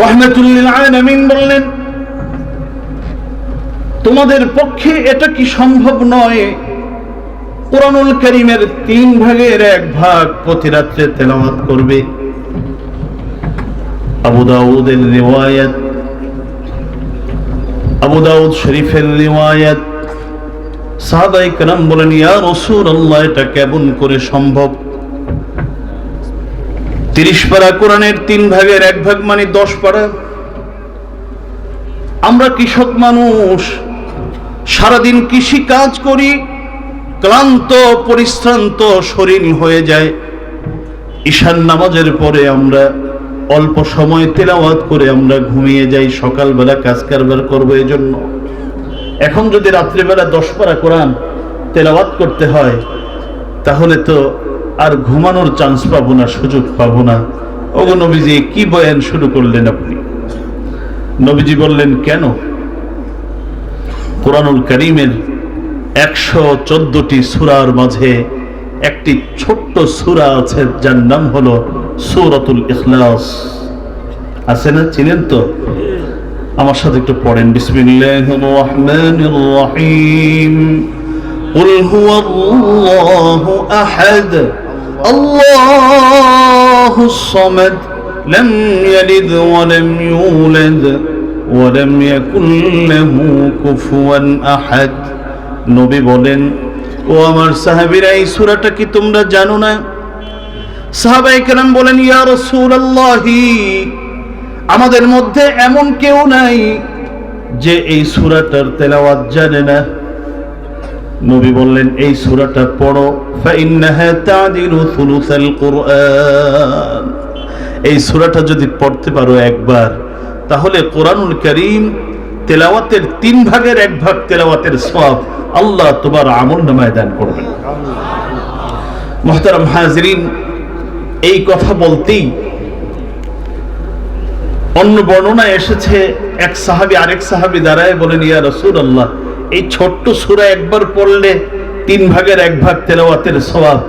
রহমতুল্লিল তোমাদের পক্ষে এটা কি সম্ভব নয়? কোরআনুল করিমের তিন ভাগের এক ভাগ প্রতি রাত্রে তেলাওয়াত করবে। আবু দাউদের রিওয়ায়াত, আবু দাউদ শরীফের রিওয়ায়াত। সাহাবাই কেরাম বলেন, ইয়া রাসূলুল্লাহ, এটা কেমন করে সম্ভব? তিরিশ পারা কোরআনের তিন ভাগের এক ভাগ মানে দশ পারা। আমরা কৃষক মানুষ, সারাদিন কৃষি কাজ করি, ক্লান্ত, পরিশ্রান্ত শরীর হয়ে যায়। ঈশান নামাজের পরে আমরা অল্প সময় তেলাওয়াত করে আমরা ঘুমিয়ে যাই, সকালবেলা কাজ কারবার করব এই জন্য এখন যদি রাত্রিবেলা দশ পারা কোরআন তেলাওয়াত করতে হয়, তাহলে তো আর ঘুমানোর চান্স পাবো না সুযোগ পাবো না ওগো নবীজি কি বয়ান শুরু করলেন আপনি নবীজি বললেন কেন কোরআনুল করিমের একশো চোদ্দটি সুরার মাঝে একটি ছোট্ট সুরা আছে যার নাম হলো সূরাতুল ইখলাস আছে না চিনেন তো আমার সাথে একটু পড়েন বিসমিল্লাহির রহমানির রহিম قل هو الله أحد الله الصمد لم يلد ولم يولد ولم يكن له كفوا أحد নবী বলেন ও আমার সাহাবীরা এই সূরাটা কি তোমরা জানো না সাহাবাই কেরাম বলেন ইয়া রাসূলুল্লাহি আমাদের মধ্যে এমন কেউ নাই যে এই সূরাটার তেলাওয়াত জানে না নবী বললেন, এই সূরাটা পড়ো। এই সূরাটা যদি পড়তে পারো একবার, তাহলে কোরআনুল করিম তেলাওয়াতের তিন ভাগের এক ভাগ তেলাওয়াতের সওয়াব আল্লাহ তোমার আমল নামায় দান করবেন। মুহতারাম হাজরিন, এই কথা বলতেই অন্য বর্ণনায় এসেছে, এক সাহাবি আরেক সাহাবি দাঁড়ায় বলেন, ইয়া রসুল আল্লাহ এই ছোট্ট সুরা একবার পড়লে তিন ভাগের এক ভাগ তেলাওয়াতের সওয়াব।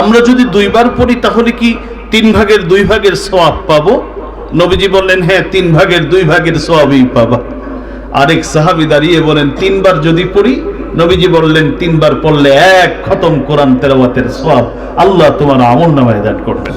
আমরা যদি দুইবার পড়ি, তাহলে কি তিন ভাগের দুই ভাগের সওয়াব পাবো? নবীজি বললেন হ্যাঁ তিন ভাগের দুই ভাগের সওয়াবই পাবা। আরেক সাহাবি দাঁড়িয়ে বলেন, তিনবার যদি পড়ি, নবীজি বললেন, তিনবার পড়লে এক খতম কোরআন তেলাওয়াতের সওয়াব। আল্লাহ তোমার আমল নামায় দান করবেন।